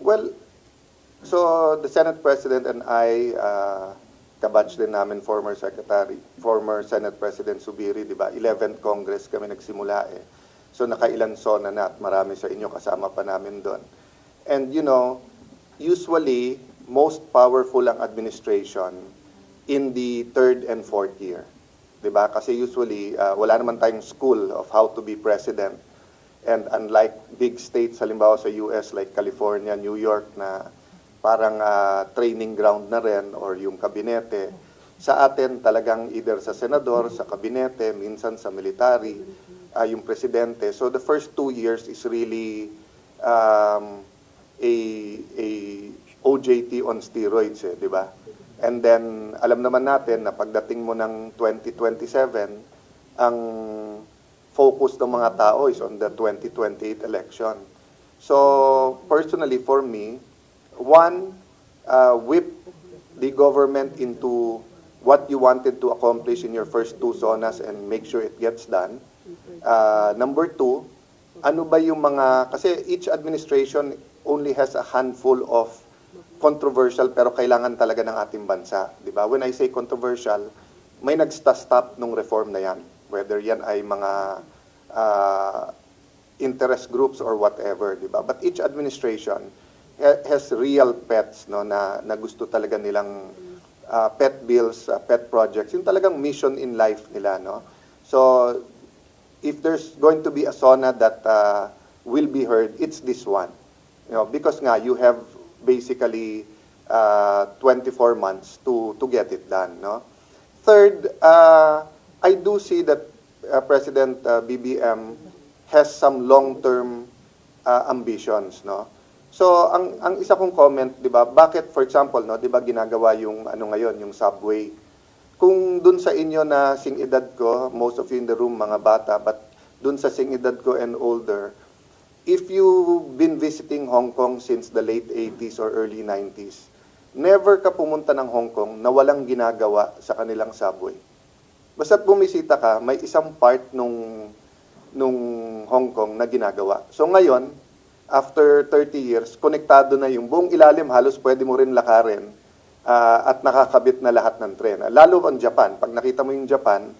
Well, so the Senate President and I, uh, kabatch din namin former Secretary, former Senate President Subiri, di ba? 11th Congress kami nagsimula eh. So nakailan sona na at marami sa inyo kasama pa namin doon. And you know, usually, most powerful ang administration in the third and fourth year. 'Di ba? Kasi usually, uh, wala naman tayong school of how to be president. And unlike big states, halimbawa sa US like California, New York, na parang ah, training ground na rin or yung kabinete, sa atin talagang either sa senador, sa kabinete, minsan sa military, ah, yung presidente. So the first two years is really um, a, a OJT on steroids, eh, di ba? And then, alam naman natin na pagdating mo ng 2027, ang focus ng mga tao is on the 2028 election. So, personally, for me, one, uh, whip the government into what you wanted to accomplish in your first two zonas and make sure it gets done. Uh, number two, ano ba yung mga, kasi each administration only has a handful of controversial pero kailangan talaga ng ating bansa, 'di ba? When I say controversial, may nagsta-stop nung reform na 'yan, whether 'yan ay mga uh, interest groups or whatever, 'di ba? But each administration ha- has real pets no na, na gusto talaga nilang uh, pet bills, uh, pet projects, yung talagang mission in life nila, no? So if there's going to be a SONA that uh, will be heard, it's this one. You know, because nga you have basically uh, 24 months to to get it done, no? Third, uh, I do see that uh, President uh, BBM has some long-term uh, ambitions, no? So, ang ang isa kong comment, 'di ba? Bakit for example, no, 'di ba ginagawa yung ano ngayon, yung subway? Kung dun sa inyo na sing edad ko, most of you in the room mga bata, but dun sa sing edad ko and older, if you've been visiting Hong Kong since the late 80s or early 90s, never ka pumunta ng Hong Kong na walang ginagawa sa kanilang subway. Basta't bumisita ka, may isang part nung nung Hong Kong na ginagawa. So ngayon, after 30 years, konektado na yung buong ilalim, halos pwede mo rin lakarin ah, at nakakabit na lahat ng tren. Lalo ang Japan, pag nakita mo yung Japan,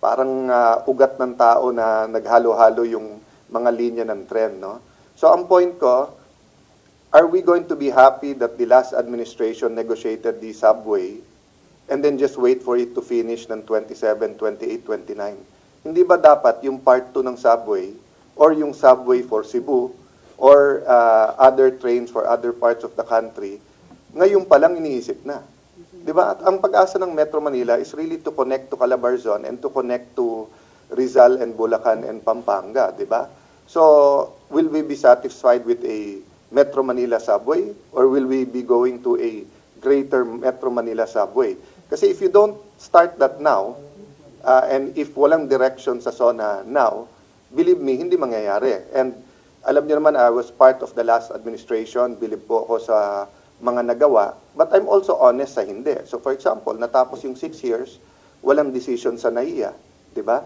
parang ah, ugat ng tao na naghalo-halo yung mga linya ng tren. No? So ang point ko, are we going to be happy that the last administration negotiated the subway and then just wait for it to finish ng 27, 28, 29? Hindi ba dapat yung part 2 ng subway or yung subway for Cebu or uh, other trains for other parts of the country, ngayon pa lang iniisip na. 'Di ba? At ang pag-asa ng Metro Manila is really to connect to Calabarzon and to connect to Rizal and Bulacan and Pampanga, 'di ba? So, will we be satisfied with a Metro Manila subway or will we be going to a greater Metro Manila subway? Kasi if you don't start that now, uh, and if walang direction sa SONA now, believe me, hindi mangyayari. And alam niyo naman, I was part of the last administration, believe po ako sa mga nagawa, but I'm also honest sa hindi. So for example, natapos yung six years, walang decision sa NAIA, di ba?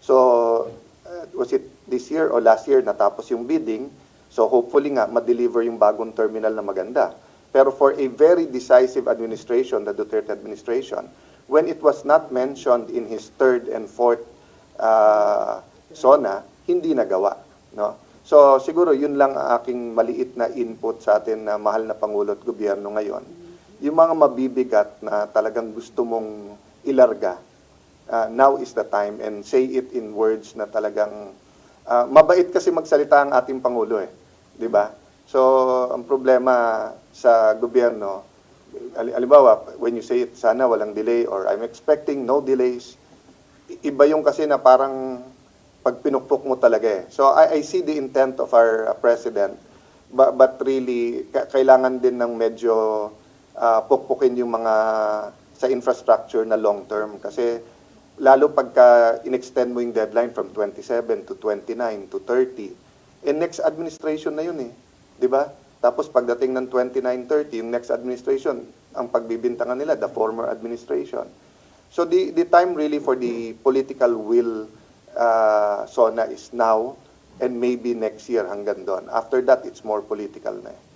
So, uh, was it this year or last year natapos yung bidding, so hopefully nga, ma-deliver yung bagong terminal na maganda. Pero for a very decisive administration, the Duterte administration, when it was not mentioned in his third and fourth uh, SONA, hindi nagawa. No? So siguro yun lang ang aking maliit na input sa atin na mahal na Pangulo at Gobyerno ngayon. Yung mga mabibigat na talagang gusto mong ilarga, uh, now is the time and say it in words na talagang uh, mabait kasi magsalita ang ating Pangulo eh. 'Di ba? So ang problema sa gobyerno, al- alimbawa, when you say it, sana walang delay or I'm expecting no delays, iba yung kasi na parang pag pinukpok mo talaga eh. So I, I see the intent of our uh, president, but, but really, ka- kailangan din ng medyo uh, pukpukin yung mga sa infrastructure na long term. Kasi lalo pagka in-extend mo yung deadline from 27 to 29 to 30, eh next administration na yun eh. Di ba? Tapos pagdating ng 29-30, yung next administration, ang pagbibintangan nila, the former administration. So the, the time really for the political will uh, SONA is now and maybe next year hanggang doon. After that, it's more political na eh.